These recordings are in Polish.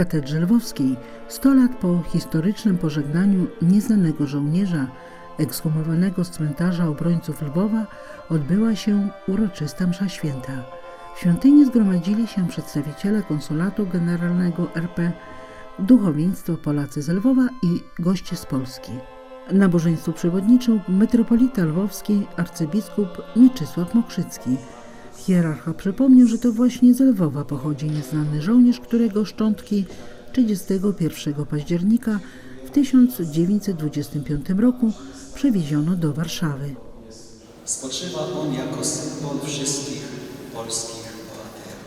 katedrze lwowskiej 100 lat po historycznym pożegnaniu nieznanego żołnierza ekshumowanego z cmentarza obrońców Lwowa odbyła się uroczysta msza święta. W świątyni zgromadzili się przedstawiciele konsulatu generalnego RP, duchowieństwo Polacy z Lwowa i goście z Polski. Nabożeństwu przewodniczył metropolita lwowski arcybiskup Mieczysław Mokrzycki. Hierarcha przypomniał, że to właśnie z Lwowa pochodzi nieznany żołnierz, którego szczątki 31 października w 1925 roku przewieziono do Warszawy. Spoczywa on jako symbol wszystkich polskich bohaterów.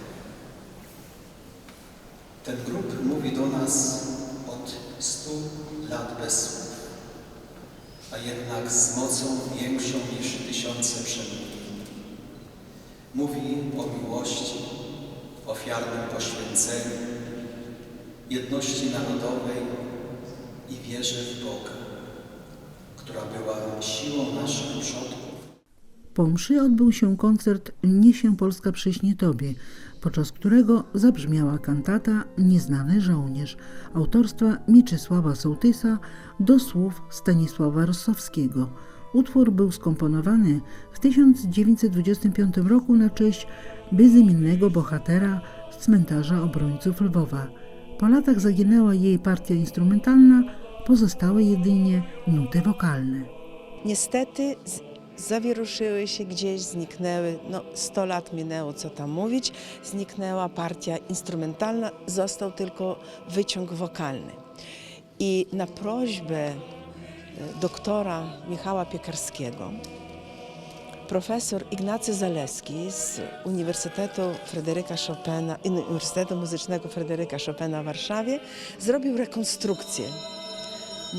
Ten grób mówi do nas od stu lat bez słów, a jednak z mocą większą niż tysiące przemówień. Mówi o miłości, ofiarnym poświęceniu, jedności narodowej i wierze w Boga, która była siłą naszych przodków. Po mszy odbył się koncert Niesie Polska przyśnie Tobie, podczas którego zabrzmiała kantata Nieznany żołnierz autorstwa Mieczysława Sołtysa do słów Stanisława Rossowskiego. Utwór był skomponowany w 1925 roku na cześć bezimiennego bohatera z cmentarza obrońców Lwowa. Po latach zaginęła jej partia instrumentalna, pozostały jedynie nuty wokalne. Niestety zawieruszyły się gdzieś, zniknęły, no 100 lat minęło, co tam mówić, zniknęła partia instrumentalna, został tylko wyciąg wokalny. I na prośbę doktora Michała Piekarskiego profesor Ignacy Zaleski z Uniwersytetu Fryderyka Chopina, Uniwersytetu Muzycznego Fryderyka Chopina w Warszawie zrobił rekonstrukcję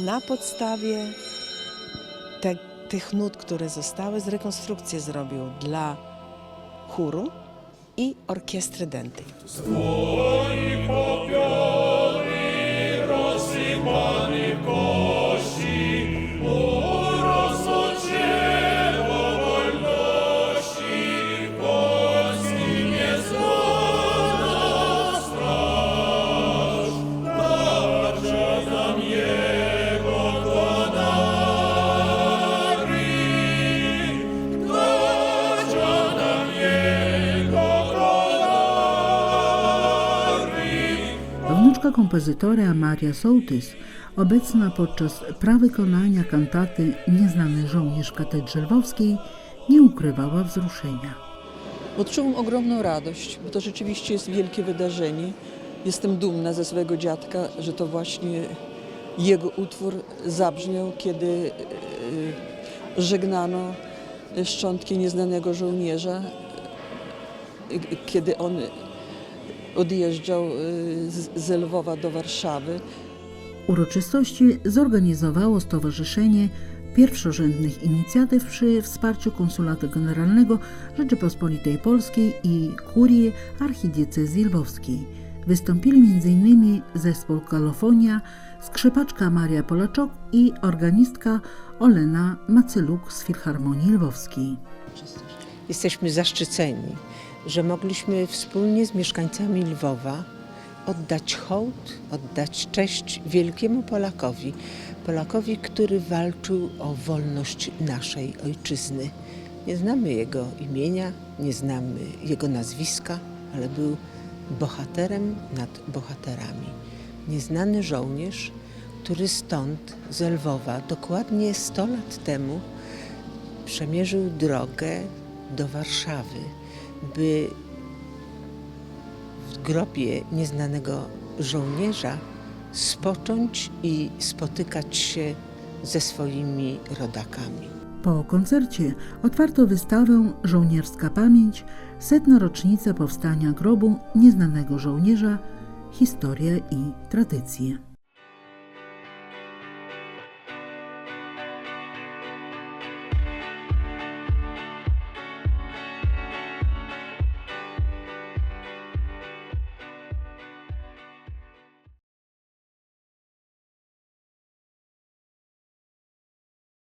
na podstawie te, tych nut, które zostały, z rekonstrukcję zrobił dla chóru i orkiestry dętej. Wnuczka kompozytora Maria Sołtys, obecna podczas prawykonania kantaty Nieznany żołnierz katedrze lwowskiej, nie ukrywała wzruszenia. Odczułam ogromną radość, bo to rzeczywiście jest wielkie wydarzenie. Jestem dumna ze swojego dziadka, że to właśnie jego utwór zabrzmiał, kiedy e, żegnano szczątki nieznanego żołnierza, e, kiedy on odjeżdżał z- z Lwowa do Warszawy. Uroczystości zorganizowało Stowarzyszenie Pierwszorzędnych Inicjatyw przy wsparciu Konsulatu Generalnego Rzeczypospolitej Polskiej i Kurii Archidiecezji Lwowskiej. Wystąpili m.in. zespół Kalofonia, skrzypaczka Maria Polaczok i organistka Olena Macyluk z Filharmonii Lwowskiej. Jesteśmy zaszczyceni, że mogliśmy wspólnie z mieszkańcami Lwowa oddać hołd, oddać cześć wielkiemu Polakowi. Polakowi, który walczył o wolność naszej ojczyzny. Nie znamy jego imienia, nie znamy jego nazwiska, ale był bohaterem nad bohaterami. Nieznany żołnierz, który stąd, z Lwowa, dokładnie 100 lat temu przemierzył drogę do Warszawy, by w grobie nieznanego żołnierza spocząć i spotykać się ze swoimi rodakami. Po koncercie otwarto wystawę Żołnierska Pamięć, setna rocznica powstania grobu nieznanego żołnierza, historia i tradycje.